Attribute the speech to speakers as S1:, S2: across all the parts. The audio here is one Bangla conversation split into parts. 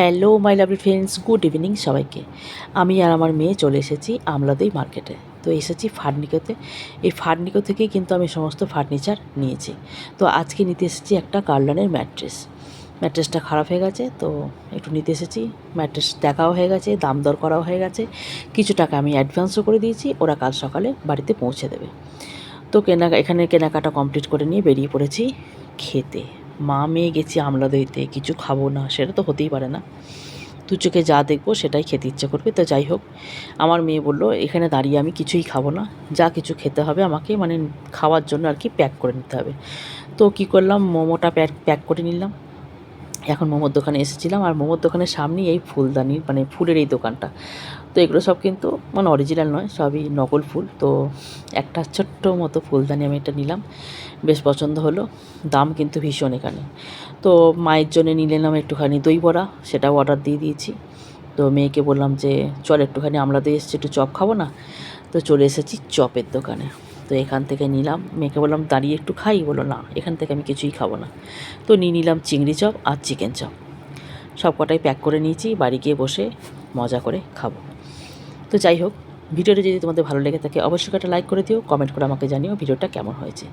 S1: Hello my lovely friends good evening সবাইকে। আমি আর আমার মেয়ে চলে এসেছি আমলাদই মার্কেটে তো এসেছি ফার্নিকোতে। এই ফার্নিকো থেকেই কিন্তু আমি সমস্ত ফার্নিচার নিয়েছি। তো আজকে নিতে এসেছি একটা কার্লানের ম্যাট্রেস ম্যাট্রেসটা খারাপ হয়ে গেছে, তো একটু নিতে এসেছি। ম্যাট্রেস দেখাও হয়ে গেছে, দাম দর করাও হয়ে গেছে। কিছু টাকা আমি অ্যাডভান্সও করে দিয়েছি, ওরা কাল সকালে বাড়িতে পৌঁছে দেবে। তো কেনা, এখানে কেনাকাটা কমপ্লিট করে নিয়ে বেরিয়ে পড়েছি খেতে। মা মেয়ে গেছি আমলা দইতে কিছু খাব না, সেটা তো হতেই পারে না। তু চোখে যা দেখব, সেটাই খেতে ইচ্ছে করবে, তো যাই হোক। আমার মেয়ে বলল, এখানে দাঁড়িয়ে আমি কিছুই খাব না। যা কিছু খেতে হবে আমাকে মানে খাওয়ার জন্য আর কি প্যাক করে নিতে হবে। তো কি করলাম, মোমোটা প্যাক প্যাক করে নিলাম। এখন মোমোর দোকানে এসেছিলাম আর মোমোর দোকানের সামনেই এই ফুলদানির মানে ফুলের এই দোকানটা। তো এগুলো সব কিন্তু মানে অরিজিনাল নয়, সবই নকল ফুল। তো একটা ছোট্ট মতো ফুলদানি আমি এটা নিলাম। বেশ পছন্দ হলো, দাম কিন্তু ভীষণ এখানে। তো মায়ের জন্য নিয়ে নিলাম একটুখানি দই বড়া, সেটাও অর্ডার দিয়ে দিয়েছি। তো মেয়েকে বললাম যে, চল একটুখানি, আমরা দিয়ে এসেছি, একটু চপ খাব না? তো চলে এসেছি চপের দোকানে। তো এখান থেকে নিলাম। মেয়েকে বললাম, দাঁড়িয়ে একটু খাই? বলো না, এখান থেকে আমি কিছুই খাব না। তো নিয়ে নিলাম চিংড়ি চপ আর চিকেন চপ। সব কটাই প্যাক করে নিয়েছি, বাড়ি গিয়ে বসে মজা করে খাব। তো যাই হোক, ভিডিওটা যদি তোমাদের ভালো লেগে থাকে, অবশ্যই একটা লাইক করে দিও কমেন্ট করে আমাকে জানিও ভিডিওটা কেমন হয়েছে।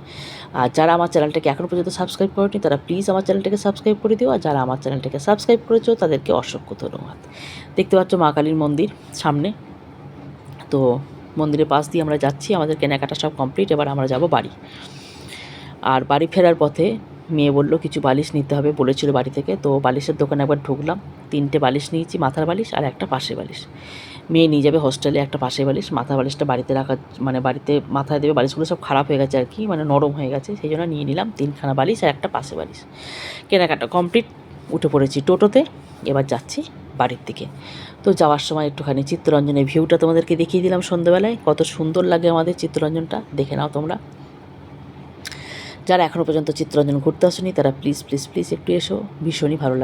S1: আর যারা আমার চ্যানেলটাকে এখনও পর্যন্ত সাবস্ক্রাইব করেনি, তারা প্লিজ আমার চ্যানেলটাকে সাবস্ক্রাইব করে দিও। আর যারা আমার চ্যানেলটাকে সাবস্ক্রাইব করেছ, তাদেরকে অসংখ্য ধন্যবাদ। দেখতে পাচ্ছ মা কালীর মন্দির সামনে। তো মন্দিরের পাশ দিয়ে আমরা যাচ্ছি, আমাদের কেনাকাটা সব কমপ্লিট এবার আমরা যাব বাড়ি। আর বাড়ি ফেরার পথে মেয়ে বলল, কিছু বালিশ নিতে হবে, বলেছিল বাড়ি থেকে। তো বালিশের দোকানে একবার ঢুকলাম, তিনটে বালিশ নিয়েছি, মাথার বালিশ আর একটা পাশে বালিশ। মেয়ে নিয়ে যাবে হোস্টেলে একটা পাশে বালিশ, মাথার বালিশটা বাড়িতে রাখা মানে বাড়িতে মাথায় দেবে, বালিশগুলো সব খারাপ হয়ে গেছে আর কি মানে নরম হয়ে গেছে, সেই জন্য নিয়ে নিলাম তিনখানা বালিশ আর একটা পাশে বালিশ। কেনাকাটা কমপ্লিট উঠে পড়েছি টোটোতে, এবার যাচ্ছি। বাড়ির দিকে। তো যাওয়ার সময় একটুখানি চিত্তরঞ্জনের ভিউটা তোমাদেরকে দেখিয়ে দিলাম সন্ধ্যেবেলায়। কত সুন্দর লাগে আমাদের চিত্তরঞ্জনটা। দেখে নাও তোমরা। যারা এখনও পর্যন্ত চিত্তরঞ্জন ঘুরতে আসনি, তারা প্লিজ প্লিজ প্লিজ একটু এসো। ভীষণই ভালো লাগে।